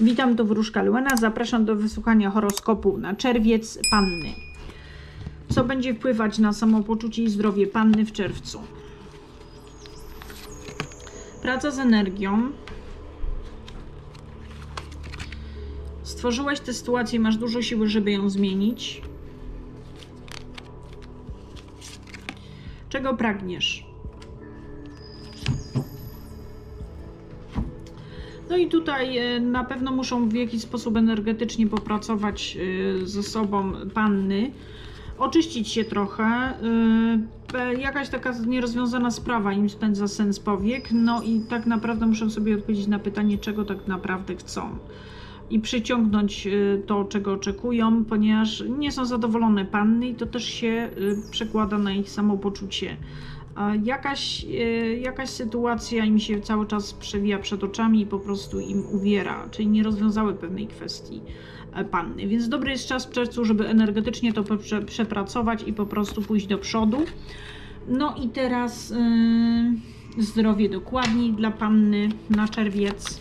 Witam, tu Wróżka Luena. Zapraszam do wysłuchania horoskopu na czerwiec Panny. Co będzie wpływać na samopoczucie i zdrowie Panny w czerwcu? Praca z energią. Stworzyłaś tę sytuację, masz dużo siły, żeby ją zmienić. Czego pragniesz? No i tutaj e, na pewno muszą w jakiś sposób energetycznie popracować e, ze sobą panny, oczyścić się trochę. e, Jakaś taka nierozwiązana sprawa im spędza sens powiek, no i tak naprawdę muszą sobie odpowiedzieć na pytanie, czego tak naprawdę chcą. I przyciągnąć to, czego oczekują, ponieważ nie są zadowolone panny i to też się przekłada na ich samopoczucie. Jakaś, e, jakaś sytuacja im się cały czas przewija przed oczami i po prostu im uwiera, czyli nie rozwiązały pewnej kwestii e, panny. Więc dobry jest czas w czerwcu, żeby energetycznie to prze, przepracować i po prostu pójść do przodu. No i teraz yy, zdrowie dokładniej dla panny na czerwiec.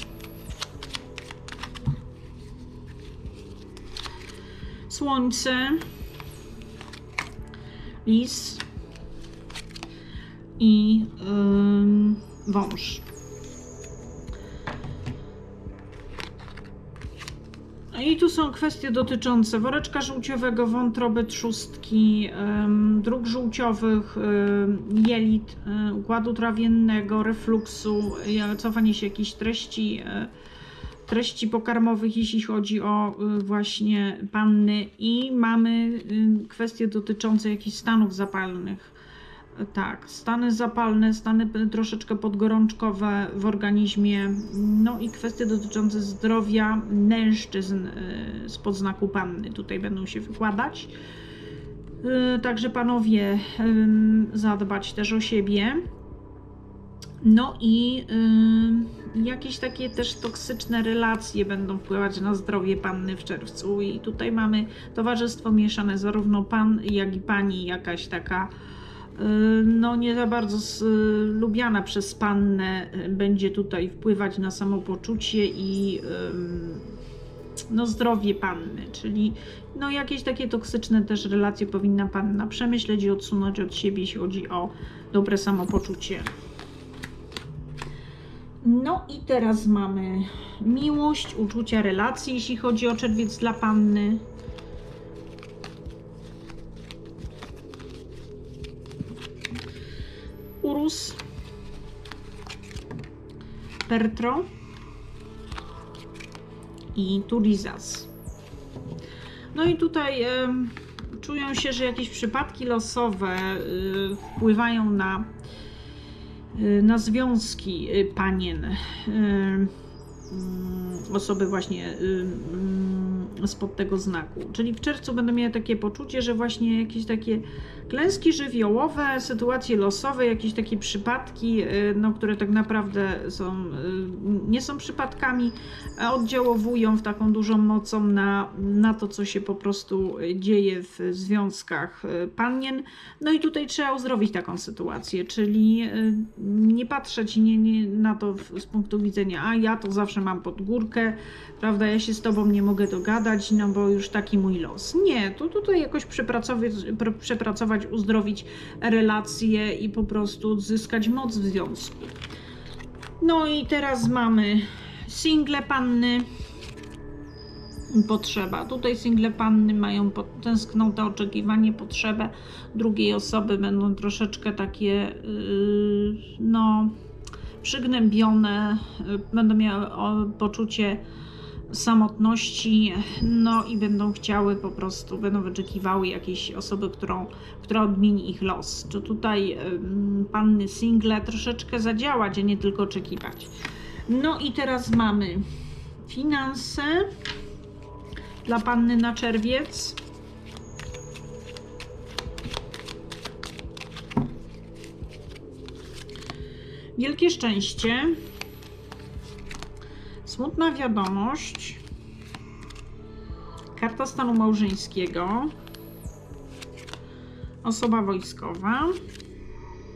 Słońce, lis, i ym, wąż. I tu są kwestie dotyczące woreczka żółciowego, wątroby trzustki, dróg żółciowych, jelit, y, układu trawiennego, refluksu, y, cofanie się jakichś treści, y, treści pokarmowych, jeśli chodzi o właśnie panny. I mamy kwestie dotyczące jakichś stanów zapalnych. Tak, stany zapalne, stany troszeczkę podgorączkowe w organizmie, no i kwestie dotyczące zdrowia mężczyzn y, spod znaku panny tutaj będą się wykładać. Y, Także panowie, zadbać też o siebie. No i y, jakieś takie też toksyczne relacje będą wpływać na zdrowie panny w czerwcu. I tutaj mamy towarzystwo mieszane, zarówno pan, jak i pani, jakaś taka no nie za bardzo z, lubiana przez pannę y, będzie tutaj wpływać na samopoczucie i no zdrowie panny, czyli no jakieś takie toksyczne też relacje powinna panna przemyśleć i odsunąć od siebie, jeśli chodzi o dobre samopoczucie. No i teraz mamy miłość, uczucia, relacje, jeśli chodzi o czerwiec dla panny. Urus, Pertro i Turizas. No i tutaj em, czują się, że jakieś przypadki losowe y, wpływają na, y, na związki y, panien. Y, osoby właśnie y, mm, spod tego znaku. Czyli w czerwcu będą miały takie poczucie, że właśnie jakieś takie klęski żywiołowe, sytuacje losowe, jakieś takie przypadki, y, no, które tak naprawdę są, y, nie są przypadkami, oddziałowują w taką dużą mocą na, na to, co się po prostu dzieje w związkach panien. No i tutaj trzeba uzdrowić taką sytuację, czyli nie patrzeć nie, nie na to z punktu widzenia, a ja to zawsze mam pod górkę, prawda, ja się z tobą nie mogę dogadać, no bo już taki mój los. Nie, to tutaj jakoś przepracować, pr- przepracować uzdrowić relacje i po prostu odzyskać moc w związku. No i teraz mamy single panny. Potrzeba. Tutaj single panny mają tęsknotę, oczekiwanie, potrzebę drugiej osoby. Będą troszeczkę takie, yy, no, przygnębione, yy, będą miały poczucie samotności, no i będą chciały po prostu, będą wyczekiwały jakiejś osoby, którą, która odmieni ich los. Czy tutaj ym, panny single troszeczkę zadziałać, a nie tylko oczekiwać. No i teraz mamy finanse dla panny na czerwiec. Wielkie szczęście. Smutna wiadomość. Karta stanu małżeńskiego. Osoba wojskowa.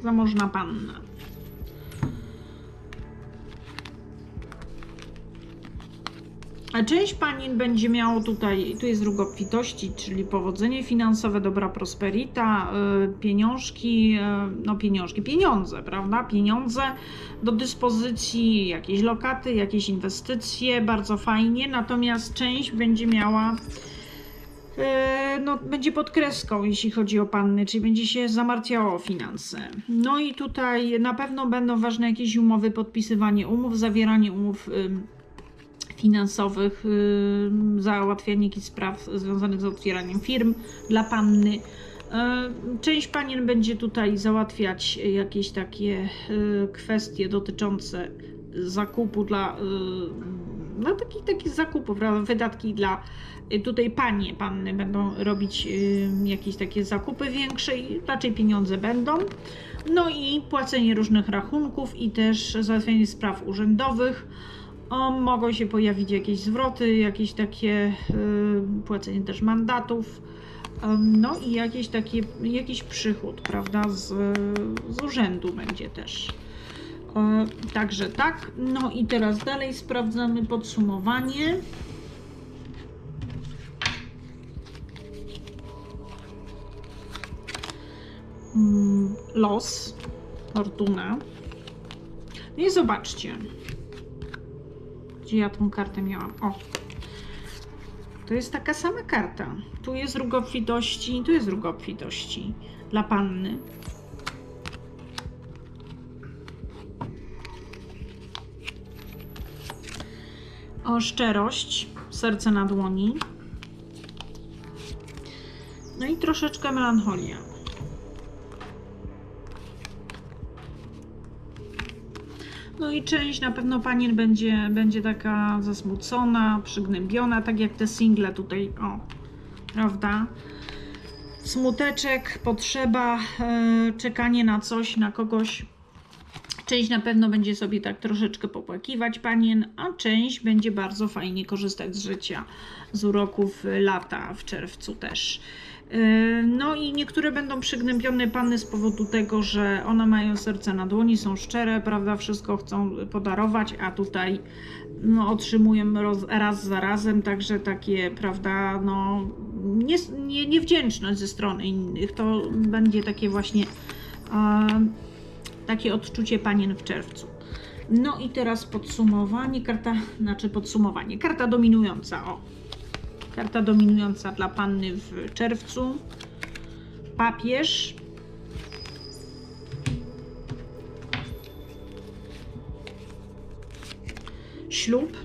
Zamożna panna. A Część panin będzie miało tutaj, tu jest róg obfitości, czyli powodzenie finansowe, dobra prosperita, y, pieniążki, y, no pieniążki, pieniądze, prawda? Pieniądze do dyspozycji, jakieś lokaty, jakieś inwestycje, bardzo fajnie. Natomiast część będzie miała, y, no będzie pod kreską, jeśli chodzi o panny, czyli będzie się zamartwiało o finanse. No i tutaj na pewno będą ważne jakieś umowy, podpisywanie umów, zawieranie umów. Finansowych, y, załatwianie jakichś spraw związanych z otwieraniem firm dla panny. Y, Część panien będzie tutaj załatwiać jakieś takie y, kwestie dotyczące zakupu dla, no takich, takich zakupów, prawda, wydatki dla tutaj panie, panny będą robić jakieś takie zakupy większe i raczej pieniądze będą. No i płacenie różnych rachunków i też załatwianie spraw urzędowych. O, mogą się pojawić jakieś zwroty, jakieś takie y, płacenie też mandatów. No i jakieś takie, jakiś przychód, prawda, z, z urzędu będzie też. Także tak. No i teraz dalej sprawdzamy podsumowanie. Mm, Los, fortuna. No i zobaczcie. Gdzie ja tą kartę miałam? O. To jest taka sama karta. Tu jest róg obfitości, tu jest róg obfitości dla panny. O szczerość, serce na dłoni. No i troszeczkę melancholia. No i część na pewno panien będzie, będzie taka zasmucona, przygnębiona, tak jak te single tutaj, o, prawda? Smuteczek, potrzeba, e, czekanie na coś, na kogoś. Część na pewno będzie sobie tak troszeczkę popłakiwać panien, a część będzie bardzo fajnie korzystać z życia, z uroków lata w czerwcu też. Yy, No i niektóre będą przygnębione panny z powodu tego, że one mają serce na dłoni, są szczere, prawda, wszystko chcą podarować, a tutaj no, otrzymują roz, raz za razem, także takie, prawda, no nie, nie, niewdzięczność ze strony innych, to będzie takie właśnie e, takie odczucie panien w czerwcu. No i teraz podsumowanie, karta, znaczy podsumowanie, karta dominująca, o. Karta dominująca dla panny w czerwcu. Papież. Ślub.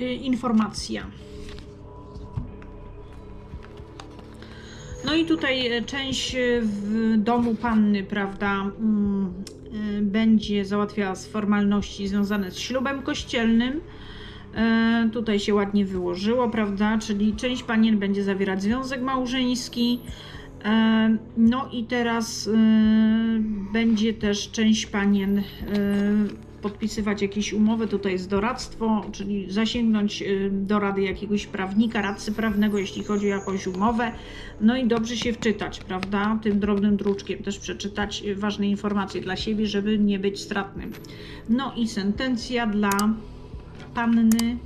Y, Informacja. No i tutaj e, część e, w domu panny, prawda, mm, e, będzie załatwiała z formalności związane z ślubem kościelnym. Tutaj się ładnie wyłożyło, prawda? Czyli część panien będzie zawierać związek małżeński. No i teraz będzie też część panien podpisywać jakieś umowy. Tutaj jest doradztwo, czyli zasięgnąć e, do rady jakiegoś prawnika, radcy prawnego, jeśli chodzi o jakąś umowę. No i dobrze się wczytać, prawda? Tym drobnym druczkiem też przeczytać e, ważne informacje dla siebie, żeby nie być stratnym. No i sentencja dla panny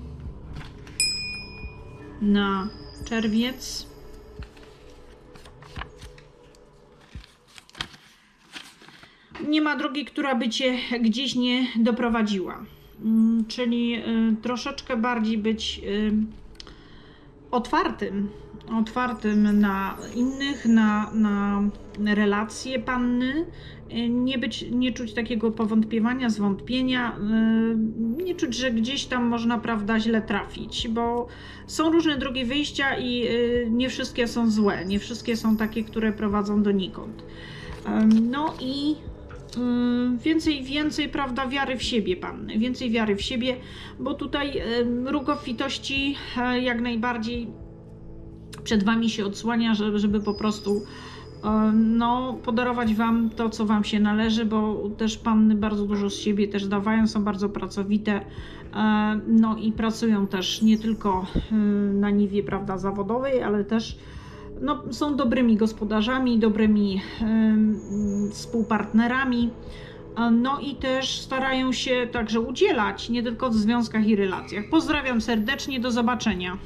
na czerwiec. Nie ma drogi, która by cię gdzieś nie doprowadziła. Mm, Czyli y, troszeczkę bardziej być y, otwartym, otwartym na innych, na, na relacje panny, y, nie być, nie czuć takiego powątpiewania, zwątpienia, nie czuć, że gdzieś tam można, prawda, źle trafić, bo są różne drogi wyjścia i nie wszystkie są złe, nie wszystkie są takie, które prowadzą donikąd. No i więcej, więcej, prawda, wiary w siebie, panny, więcej wiary w siebie, bo tutaj ym, róg obfitości e, jak najbardziej przed wami się odsłania, żeby, żeby po prostu e, no, podarować wam to, co wam się należy, bo też panny bardzo dużo z siebie też dawają, są bardzo pracowite, e, no i pracują też nie tylko e, na niwie, prawda, zawodowej, ale też no, są dobrymi gospodarzami, dobrymi współpartnerami. No i też starają się także udzielać, nie tylko w związkach i relacjach. Pozdrawiam serdecznie, do zobaczenia.